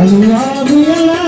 Alhamdulillah.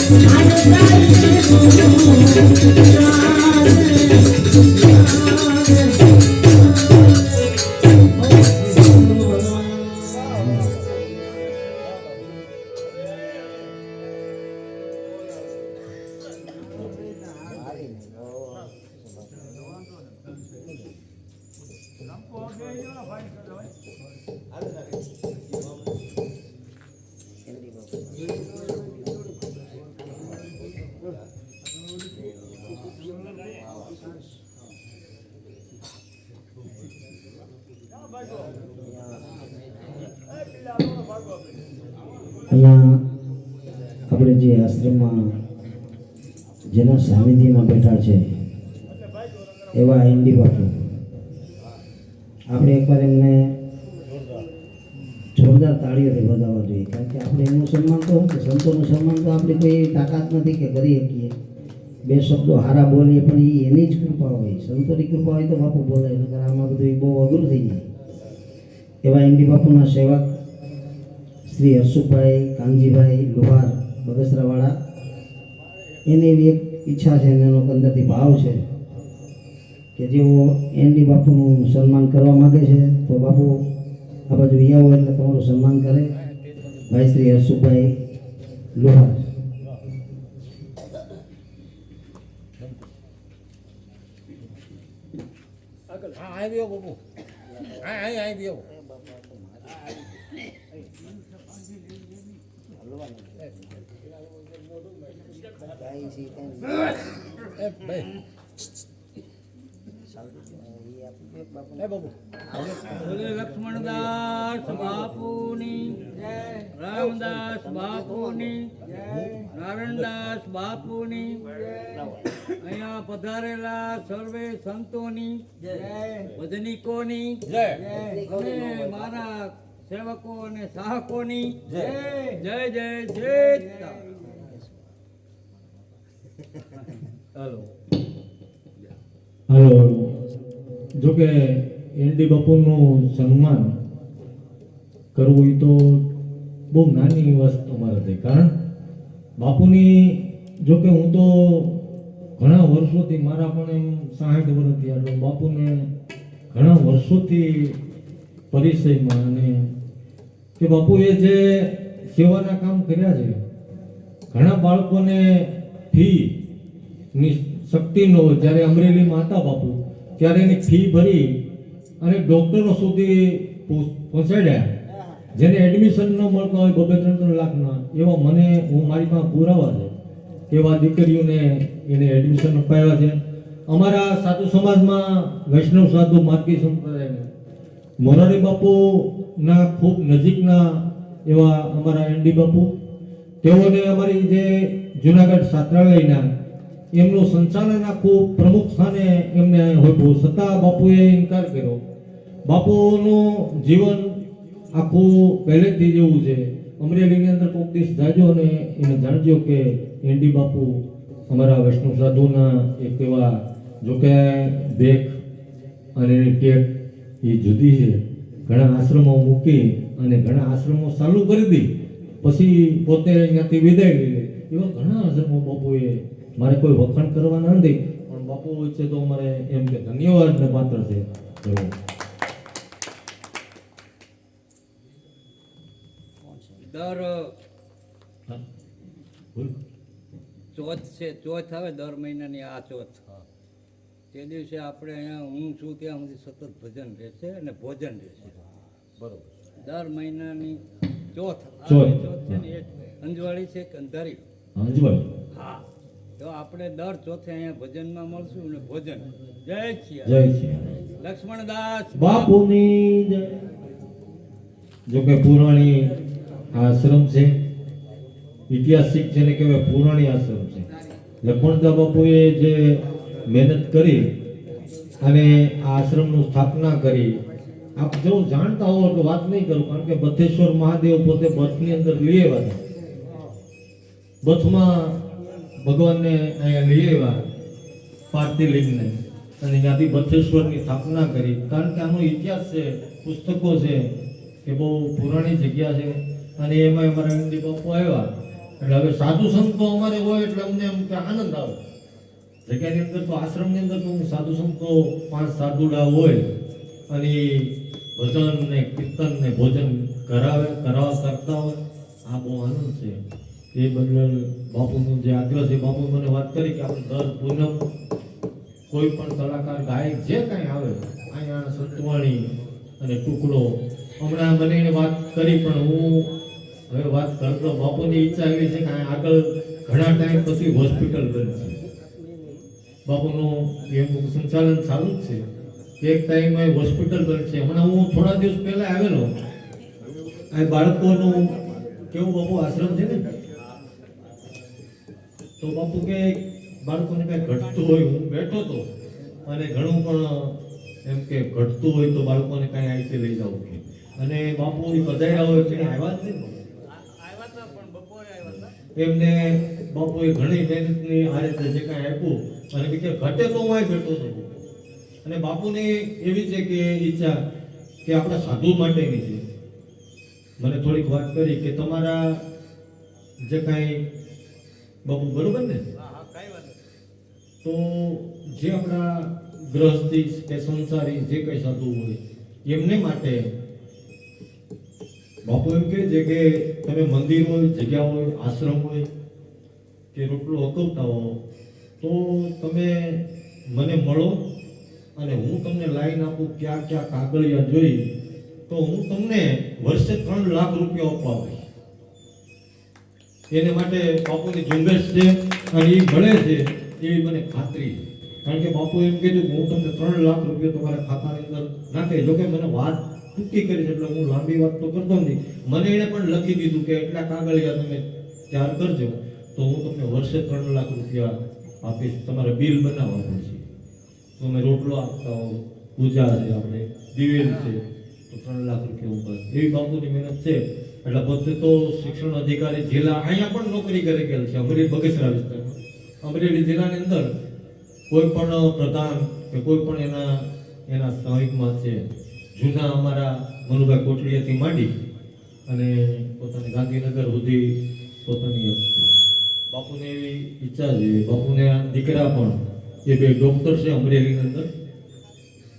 I'm અહીંયા આપણે જે આશ્રમમાં જેના સાનિધ્યમાં બેઠા છે એવા એનડી બાપુ. આપણે એકવાર એમને જોરદાર તાળીઓથી વધાવવા જોઈએ. કારણ કે આપણે એમનું સન્માન તો કે સંતોનું સન્માન તો આપણે કોઈ તાકાત નથી કે કરી શકીએ. બે શબ્દો હારા બોલીએ, પણ એ એની જ કૃપા હોય. સંતોની કૃપા હોય તો બાપુ બોલે, નકર આમાં બધું એ બહુ અઘરું થઈ જાય. એવા એમડી બાપુના સેવક શ્રી હર્ષુભાઈ કાનજીભાઈ લુહાર બગસરાવાળા. એની એવી એક ઈચ્છા છે અને એનો અંદરથી ભાવ છે કે જેઓ એનડી બાપુનું સન્માન કરવા માગે છે, તો બાપુ આ બાજુ અહીંયા હોય એટલે તમારું સન્માન કરે. ભાઈ શ્રી હર્ષુભાઈ લોહાર. ભાઈ લક્ષ્મણદાસ બાપુની, રામદાસ બાપુની, નારાયણદાસ બાપુની, અહીંયા પધારેલા સર્વે સંતોની, ભજનિકોની મારા સેવકો અને સાહકોની, જય. જય જય હાલો હાલો જોકે એનડી બાપુનું સન્માન કરવું એ તો બહુ નાની વસ્તુ મારાથી કારણ બાપુની જોકે હું તો ઘણા વર્ષોથી મારા પણ એમ સાઠ વર્ષથી આટલો બાપુને ઘણા વર્ષોથી પરિચયમાં અને કે બાપુએ જે સેવાના કામ કર્યા છે, ઘણા બાળકોને ફી ની શક્તિ ન જ્યારે અમરેલીમાં હતા બાપુ ત્યારે એની ફી ભરી અને ડોક્ટરો સુધી પહોંચ- પહોંચાડ્યા. જેને એડમિશન ન મળતા હોય બબે ત્રણ ત્રણ લાખના, એવા મને, હું મારી પાસે પુરાવા છે. એવા દીકરીઓને એને એડમિશન અપાવ્યા છે. અમારા સાધુ સમાજમાં વૈષ્ણવ સાધુ માર્ગી સંપ્રદાયને, મોરારી બાપુના ખૂબ નજીકના એવા અમારા એનડી બાપુ, તેઓને અમારી જે જુનાગઢ છાત્રાલયના એમનું સંચાલન આખું પ્રમુખ સ્થાને એમને હોપ્યું છતાં બાપુએ ઇનકાર કર્યો. બાપુનું જીવન આખું પહેલેથી જેવું છે. અમરેલીની અંદર કોઈક દિવસ જાજો અને એને જાણજો કે એનડી બાપુ અમારા વૈષ્ણવ સાધુના એક એવા જો કે ભેખ અને ટેક એ જુદી છે. ઘણા આશ્રમો મૂકી અને ઘણા આશ્રમો ચાલુ કરી દી. પછી પોતે અહીંયાથી વિદાય લઈ એવા ઘણા આશ્રમો બાપુએ મારે કોઈ વખાણ કરવાના નથી પણ બાપુ વચ્ચે તો મારે એમ કે ધન્યવાદને પાત્ર છે. દર ચોથ છે ચોથ આવે દર મહિનાની આ ચોથ. તે દિવસે આપણે અહીંયા હું છું ત્યાં સુધી સતત ભજન રહેશે અને ભોજન રહેશે. બરોબર. દર મહિનાની ચોથ ચોથ. ચોથ છે ને એક અંજવાળી છે કે અંધારી. અંજવાળી. હા. તો આપણે દર ચોથે અહીંયા ભજનમાં મળશું ને ભોજન. જય શ્રી જય શ્રી લક્ષ્મણદાસ બાપુની જય. જો કે પુરાણી આશ્રમ છે. ઐતિહાસિક છે ને કહેવાય પુરાણી આશ્રમ છે. લખમણદા બાપુએ જે મહેનત કરી અને આ આશ્રમનું સ્થાપના કરી આપ જો જાણતા હો તો વાત નહીં કરું કારણ કે બથેશ્વર મહાદેવ પોતે બથની અંદર લઈ આવ્યા હતા. બથમાં ભગવાનને અહીંયા લઈ આવ્યા પાર્થિલિંગને. અને ત્યાંથી બથેશ્વરની સ્થાપના કરી. કારણ કે આનો ઇતિહાસ છે, પુસ્તકો છે કે બહુ પુરાણી જગ્યા છે. અને એમાં અમારા એમડી બાપુ આવ્યા. એટલે હવે સાધુ સંતો અમારે હોય એટલે અમને એમ કે આનંદ આવે. જગ્યાની અંદર તો આશ્રમની અંદર તો સાધુ સંતો પાંચ સાધુડા હોય. અને ભજન ને કીર્તન ને ભોજન કરાવે કરાવવા કરતા હોય. આ બહુ આનંદ છે. એ બદલ બાપુનું જે છે, બાપુ મને વાત કરી કે આપણે દર પૂનમ કોઈ પણ કલાકાર ગાયક જે કાંઈ આવે અહીંયા સંતવાણી અને ટુકડો, હમણાં મને એને વાત કરી, પણ હું હવે વાત કરતો બાપુની ઈચ્છા એવી છે કે આગળ ઘણા ટાઈમ પછી હોસ્પિટલ બનશે. બાપુનું એમનું સંચાલન ચાલુ જ છે. એક ટાઈમે હોસ્પિટલ બનશે. હમણાં હું થોડા દિવસ પહેલા આવેલો. આ બાળકોનું કેવું બાપુ આશ્રમ છે ને? તો બાપુ કે બાળકોને કઈ ઘટતું હોય, હું બેઠો તો, અને ઘણું પણ એમ કે ઘટતું હોય તો બાળકોને કઈ રીતે લઈ જાવ કે. અને બાપુ પધાર્યા હોય એટલે આવ્યા જ નહીં એમને બાપુએ ઘણી મહેનતની આ રીતે જે કાંઈ આપ્યું, અને કે ઘટે તો હું બેઠો હતો અને બાપુની એવી છે કે ઈચ્છા કે આપણા સાધુ માટેની છે. મને થોડીક વાત કરી કે તમારા જે કાંઈ બાપુ બરોબર ને? હા હા કાંઈ વાત તો જે આપણા ગ્રહસ્થી કે સંસારી જે કંઈ સાધુ હોય એમને માટે બાપુ એમ કહે છે કે તમે મંદિર હોય જગ્યા હોય આશ્રમ હોય કે રોટલો હકવતા હો તો તમે મને મળો અને હું તમને લાઈન આપું ક્યાં ક્યાં કાગળિયા જોઈ તો હું તમને વર્ષે ત્રણ લાખ રૂપિયા આપવા એને માટે બાપુની ઝુંબેશ છે અને એ મળે છે એવી મને ખાતરી છે. કારણ કે બાપુ એમ કીધું કે હું તમને ત્રણ લાખ રૂપિયા તમારા ખાતાની અંદર નાખે. જોકે મને વાત ટૂંકી કરી છે એટલે હું લાંબી વાત તો કરતો નથી. મને એણે પણ લખી દીધું કે એટલા કાગળિયા તમે તૈયાર કરજો તો હું તમને વર્ષે ત્રણ લાખ રૂપિયા આપીશ. તમારે બિલ બનાવવા પડશે. તમે રોટલો આપતા હો પૂજા છે આપણે. દિવેલ છે. તો ત્રણ લાખ રૂપિયા ઉપર. એવી બાપુની મહેનત છે. એટલે બધે તો શિક્ષણ અધિકારી જિલ્લા અહીંયા પણ નોકરી કરી ગયેલ છે, અમરેલી બગસરા વિસ્તારમાં. અમરેલી જિલ્લાની અંદર કોઈ પણ પ્રધાન કે કોઈ પણ એના એના સહાયકમાં છે, જૂના અમારા મનુભાઈ કોટડીયાથી માંડી અને પોતાની ગાંધીનગર સુધી પોતાની બાપુને એવી ઈચ્છા છે, બાપુને દીકરા પણ, એ બે ડોક્ટર છે અમરેલીની અંદર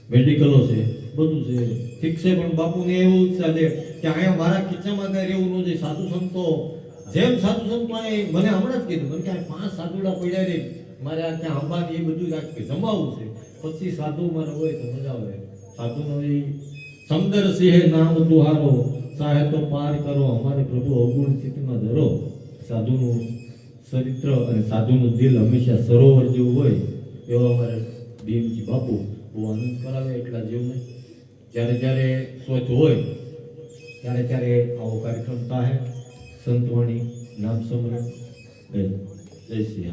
મેડિકલો છે, બધું છે. ઠીક છે, પણ બાપુને એવું ઈચ્છા છે કે અહીંયા મારા ખીચામાં કઈ રહેવું ન સાધુ સંતો. જેમ સાધુ સંતો એ મને હમણાં જ કીધું, મને ક્યાંય પાંચ સાધુડા પડ્યા રે, મારે આ ત્યાં અંબાજી એ બધું આ કે જમાવવું છે. પછી સાધુ મારે હોય તો મજા આવે. સાધુનો એ સમદર સિંહ નામ તુહારો સાહેબ તો પાર કરો, અમારે પ્રભુ અવગુણ સ્થિતિમાં ધરો. સાધુનું ચરિત્ર અને સાધુનું દિલ હંમેશા સરોવર જેવું હોય, એવો અમારે ભીમજી બાપુ બહુ આનંદ કરાવે એટલા જેવું નહીં. જ્યારે જ્યારે સ્વચ્છ હોય ત્યારે ત્યારે આવો કાર્યક્રમ થાય? સંતવાણી નામ સમરણ જય શ્રી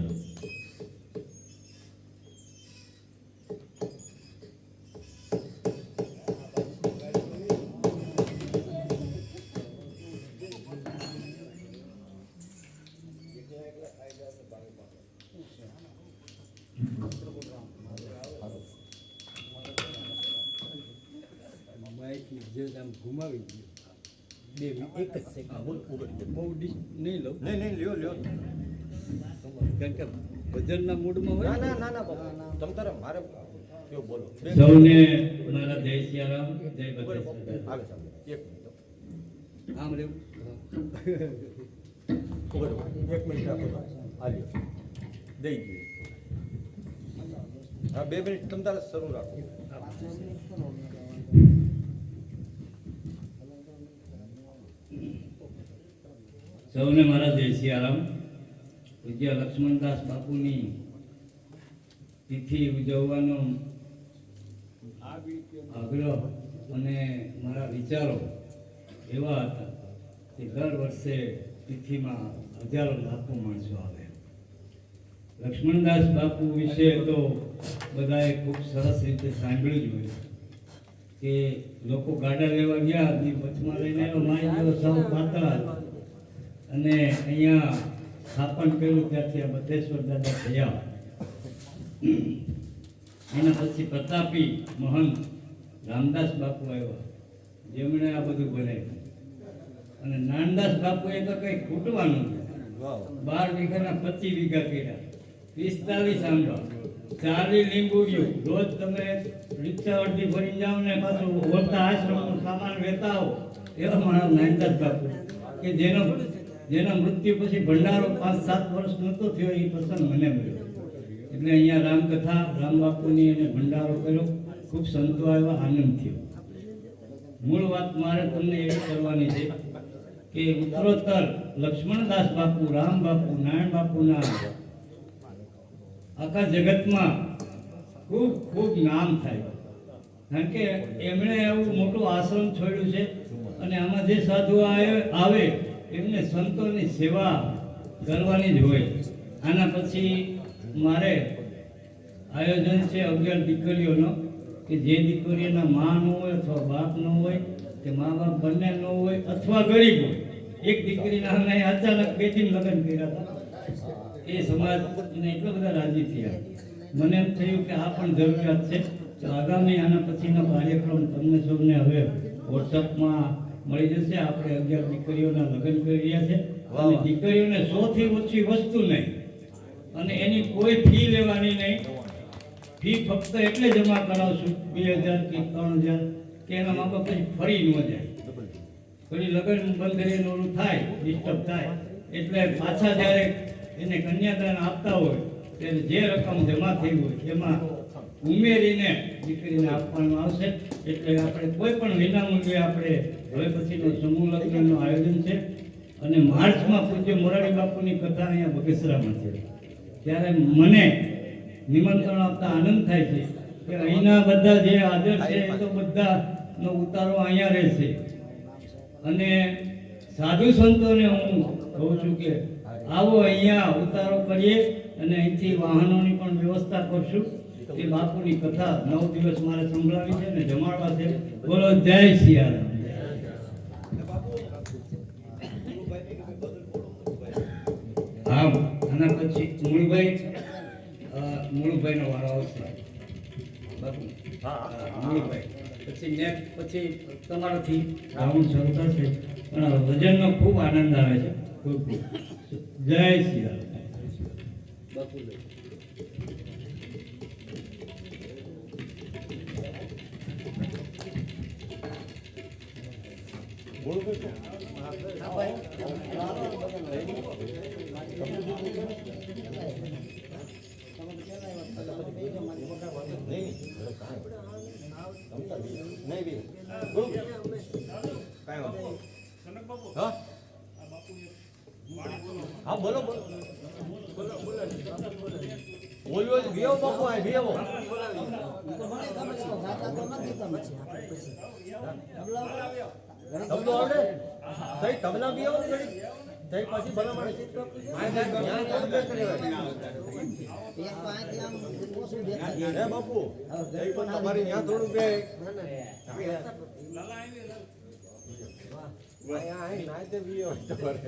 નહીં લઉં. નહીં નહીં લ્યો લ્યો. કારણ કે ભજનના મૂડમાં હોય ના ના. ના ના તમ તારે મારે કયો બોલો. બે સૌને મારા જય સિયારામ જય બોલો, આવે સામે એક મિનિટ આમ રહેવું ઉગડ એક મિનિટ આપો આ લ્યો. દઈ ગયો. હા બે મિનિટ તમ તારે શરૂ રાખો. સૌને મારા જય સિયારામ પૂજ્ય લક્ષ્મણદાસ બાપુની તિથિ ઉજવવાનો આગ્રહ અને મારા વિચારો એવા હતા કે દર વર્ષે તિથિમાં હજારો લાખો માણસો આવે. લક્ષ્મણદાસ બાપુ વિશે તો બધાએ ખૂબ સરસ રીતે સાંભળ્યું જ હોય કે લોકો ગાડા લેવા ગયા વચમાં લઈને આવ્યો મારી ગયો સાવ પાતળા અને અહીંયા સ્થાપન કર્યું ત્યાંથી આ બધેશ્વર દાદા થયા એના પછી પ્રતાપી મહંત રામદાસ બાપુ આવ્યા. જેમણે આ બધું બનાવ્યું. અને નાનદાસ બાપુએ તો કંઈ ખૂટવાનું. બાર વીઘાના પચીસ વીઘા કર્યા. પિસ્તાલીસ આંબા. ચાલી લીંબુડીઓ રોજ તમે રિક્ષા અડધી ભરી જાઓ ને પાછું હોતા આશ્રમનો સામાન વેતા આવો. એવા મારા નાનદાસ બાપુ. કે જેનો જેના મૃત્યુ પછી ભંડારો પાંચ સાત વર્ષ નહોતો થયો એ પ્રસંગ મને મળ્યો. એટલે અહીંયા રામકથા, રામ બાપુની એને ભંડારો કર્યો. ખૂબ સંતો આવ્યા, આનંદ થયો. મૂળ વાત મારે તમને એવી કરવાની છે કે ઉત્તરોત્તર લક્ષ્મણદાસ બાપુ, રામ બાપુ, નારાયણ બાપુના આખા જગતમાં ખૂબ ખૂબ નામ થાય. કારણ કે એમણે એવું મોટું આશ્રમ છોડ્યું છે અને આમાં જે સાધુ આવે એમને સંતોની સેવા કરવાની જ હોય. આના પછી મારે આયોજન છે અગિયાર દીકરીઓનો, કે જે દીકરીઓના મા ન હોય અથવા બાપ ન હોય, કે મા બાપ બંને ન હોય અથવા ગરીબ હોય. એક દીકરીના અમે અચાનક બેથી લગ્ન કર્યા હતા. એ સમાજ ને એટલા બધા રાજી થયા. મને એમ થયું કે આ પણ જરૂરિયાત છે. તો આગામી આના પછીનો કાર્યક્રમ તમને સૌને હવે વોટ્સઅપમાં મળી જશે. આપણે અગિયાર દીકરીઓના લગ્ન કરી રહ્યા છે. અને દીકરીઓને સૌથી ઓછી વસ્તુ નહીં. અને એની કોઈ ફી લેવાની નહીં. ફી ફક્ત એટલે જમા કરાવશું બે હજાર કે ત્રણ હજાર કે એના મા બાપ પછી ફરી ન જાય. ફરી લગ્ન કરીને ઓલું થાય ડિસ્ટર્બ થાય. એટલે પાછા જ્યારે એને કન્યાદાન આપતા હોય ત્યારે જે રકમ જમા થઈ હોય એમાં ઉમેરીને દીકરીને આપવામાં આવશે. એટલે આપણે કોઈ પણ વિનામૂલ્યે આપણે હવે પછીનો સમૂહ લગ્નનું આયોજન છે. અને માર્ચમાં પૂજ્ય મોરારી બાપુની કથા અહીંયા બગેસરામાં છે. ત્યારે મને નિમંત્રણ આપતા આનંદ થાય છે કે અહીંના બધા જે હાજર છે એ તો બધાનો ઉતારો અહીંયા રહેશે. અને સાધુ સંતોને હું કહું છું કે આવો અહીંયા ઉતારો કરીએ અને અહીંથી વાહનોની પણ વ્યવસ્થા કરશું. એ બાપુની કથા નવ દિવસ મારે સંભળાવી છે ને જમાડવા છે. બોલો જય સિયારામ હા આના પછી મૂળભાઈ મૂળભાઈનો વારો આવશે. બાપુ હા મૂળભાઈ. પછી નેક્સ્ટ પછી તમારાથી. રાઉન્ડ શરૂ થશે પણ ભજનનો ખૂબ આનંદ આવે છે. ખૂબ ખૂબ. જય શ્રી બાપુ હા બોલો બોલો. બોલ્યો જ વિયો બાપુ આ વિયો તબલો આવડે તઈ તબલા બી આવો ને ઘડી તઈ પછી ભલામણ કરેલું. હે બાપુ તઈ પણ તમારી ત્યાં થોડું બે વાહ આઈ નાય તે વિયો તમારે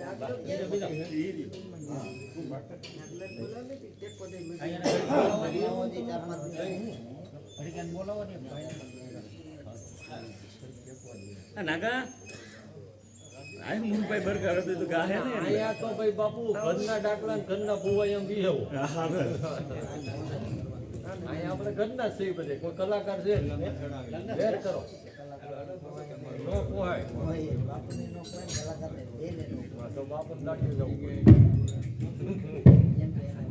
આ નાકા આ મુંબઈ બરકર હતું તો ગાહે ને અહીંયા તો ભાઈ બાપુ ઘરના ડાકલા ઘરના ભુવા એમ બી એવું. આપણે ઘરના જ બધે. કોઈ કલાકાર છે વેર કરો. નો પોહાય બાપુને નો કોઈ કલાકારને બેને નો તો બાપુ દાટી જવું એમ તો એના આવે છે